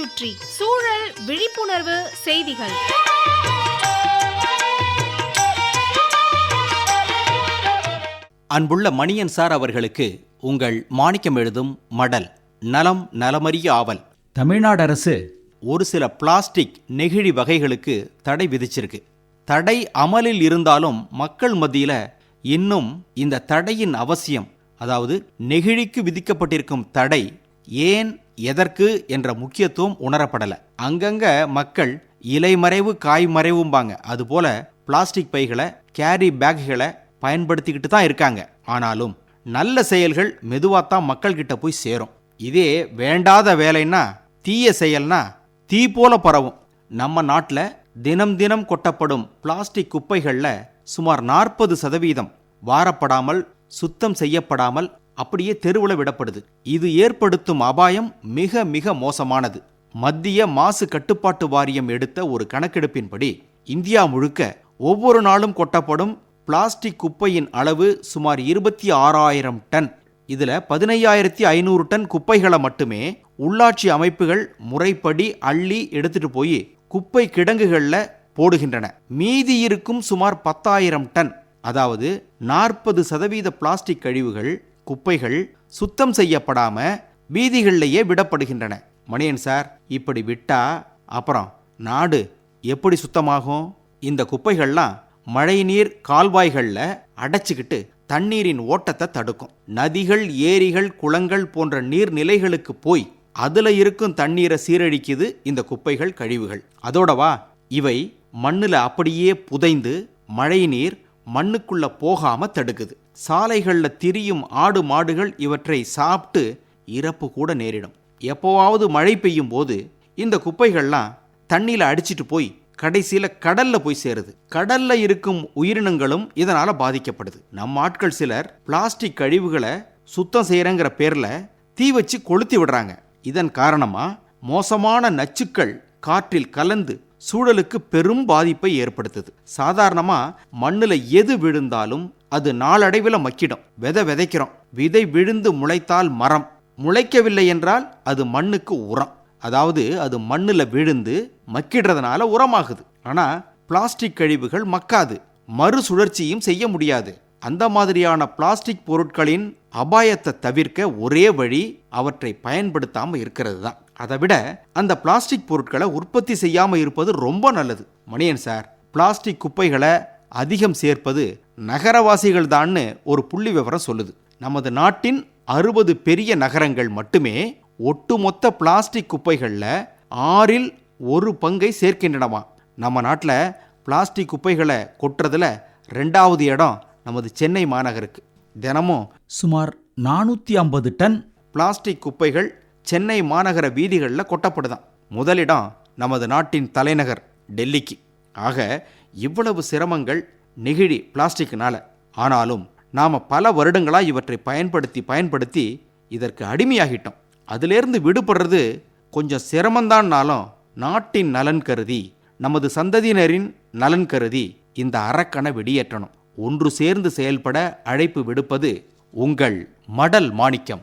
சுற்றி சூழல் விழிப்புணர்வு செய்திகள். அன்புள்ள மணியன் சார் அவர்களுக்கு உங்கள் மாணிக்கம் எழுதும் மடல் நலம் நலமறிய ஆவல். தமிழ்நாடு அரசு ஒரு சில பிளாஸ்டிக் நெகிழி வகைகளுக்கு தடை விதிச்சிருக்கு. தடை அமலில் இருந்தாலும் மக்கள் மத்தியில இன்னும் இந்த தடையின் அவசியம் அதாவது நெகிழிக்கு விதிக்கப்பட்டிருக்கும் தடை ஏன் எதற்கு என்ற முக்கியத்துவம் உணரப்படலை. அங்கங்க மக்கள் இலைமறைவு காய் மறைவும்பாங்க. அதுபோல பிளாஸ்டிக் பைகளை கேரி பேக்குகளை பயன்படுத்திக்கிட்டு தான் இருக்காங்க. ஆனாலும் நல்ல செயல்கள் மெதுவாக தான் மக்கள்கிட்ட போய் சேரும். இதே வேண்டாத வேலைன்னா தீய செயல்னா தீ போல பரவும். நம்ம நாட்டில் தினம் தினம் கொட்டப்படும் பிளாஸ்டிக் குப்பைகளில் சுமார் நாற்பது சதவீதம் வாரப்படாமல் சுத்தம் செய்யப்படாமல் அப்படியே தெருவில் விடப்படுது. இது ஏற்படுத்தும் அபாயம் மிக மிக மோசமானது. மத்திய மாசு கட்டுப்பாட்டு வாரியம் எடுத்த ஒரு கணக்கெடுப்பின்படி இந்தியா முழுக்க ஒவ்வொரு நாளும் கொட்டப்படும் பிளாஸ்டிக் குப்பையின் அளவு சுமார் இருபத்தி ஆறாயிரம் டன். இதுல பதினையாயிரத்தி ஐநூறு டன் குப்பைகளை மட்டுமே உள்ளாட்சி அமைப்புகள் முறைப்படி அள்ளி எடுத்துட்டு போய் குப்பை கிடங்குகள்ல போடுகின்றன. மீதி இருக்கும் சுமார் பத்தாயிரம் டன் அதாவது நாற்பது சதவீத பிளாஸ்டிக் கழிவுகள் குப்பைகள் சுத்தம் செய்யப்படாம வீதிகளிலேயே விடப்படுகின்றன. மணியன் சார் இப்படி விட்டா அப்புறம் நாடு எப்படி சுத்தமாகும்? இந்த குப்பைகள்லாம் மழைநீர் கால்வாய்களில் அடைச்சிக்கிட்டு தண்ணீரின் ஓட்டத்தை தடுக்கும். நதிகள் ஏரிகள் குளங்கள் போன்ற நீர்நிலைகளுக்கு போய் அதில் இருக்கும் தண்ணீரை சீரழிக்குது இந்த குப்பைகள் கழிவுகள். அதோடவா இவை மண்ணுல அப்படியே புதைந்து மழைநீர் மண்ணுக்குள்ள போகாம தடுக்குது. சாலைகளில் திரியும் ஆடு மாடுகள் இவற்றை சாப்பிட்டு இறப்பு கூட நேரிடும். எப்போவாவது மழை பெய்யும் போது இந்த குப்பைகள்லாம் தண்ணியில் அடிச்சிட்டு போய் கடைசியில கடல்ல போய் சேருது. கடல்ல இருக்கும் உயிரினங்களும் இதனால பாதிக்கப்படுது. நம்ம ஆட்கள் சிலர் பிளாஸ்டிக் கழிவுகளை சுத்தம் செய்யறங்கிற பேர்ல தீ வச்சு கொளுத்தி விடுறாங்க. இதன் காரணமா மோசமான நச்சுக்கள் காற்றில் கலந்து சூழலுக்கு பெரும் பாதிப்பை ஏற்படுத்துது. சாதாரணமா மண்ணுல எது விழுந்தாலும் அது நாளடைவில் மக்கிடும். விதை விதைக்கிறோம். விதை விழுந்து முளைத்தால் மரம். முளைக்கவில்லை என்றால் அது மண்ணுக்கு உரம். அதாவது அது மண்ணுல விழுந்து மக்கிடுறதுனால உரமாகுது. ஆனா பிளாஸ்டிக் கழிவுகள் மக்காது. மறுசுழற்சியும் செய்ய முடியாது. அந்த மாதிரியான பிளாஸ்டிக் பொருட்களின் அபாயத்தை தவிர்க்க ஒரே வழி அவற்றை பயன்படுத்தாமல் இருக்கிறது தான் அதை விட அந்த பிளாஸ்டிக் பொருட்களை உற்பத்தி செய்யாம இருப்பது ரொம்ப நல்லது. மணியன் சார் பிளாஸ்டிக் குப்பைகளை அதிகம் சேர்ப்பது நகரவாசிகள் தான்னு ஒரு புள்ளி விவரம் சொல்லுது. நமது நாட்டின் அறுபது பெரிய நகரங்கள் மட்டுமே ஒட்டுமொத்த பிளாஸ்டிக் குப்பைகளில் ஆறில் ஒரு பங்கை சேர்க்கின்றனவா? நம்ம நாட்டில் பிளாஸ்டிக் குப்பைகளை கொட்டுறதுல ரெண்டாவது இடம் நமது சென்னை மாநகருக்கு. தினமும் சுமார் நானூற்றி ஐம்பது டன் பிளாஸ்டிக் குப்பைகள் சென்னை மாநகர வீதிகளில் கொட்டப்படுதான். முதலிடம் நமது நாட்டின் தலைநகர் டெல்லிக்கு. ஆக இவ்வளவு சிரமங்கள் நெகிழி பிளாஸ்டிக்னால ஆனாலும் நாம் பல வருடங்களாக இவற்றை பயன்படுத்தி பயன்படுத்தி இதற்கு அடிமையாகிட்டோம். அதிலிருந்து விடுபடுறது கொஞ்சம் சிரமந்தான்னாலும் நாட்டின் நலன் கருதி நமது சந்ததியினரின் நலன் கருதி இந்த அறக்கணை வெளியேற்றணும் ஒன்று சேர்ந்து செயல்பட அழைப்பு விடுப்பது உங்கள் மடல் மாணிக்கம்.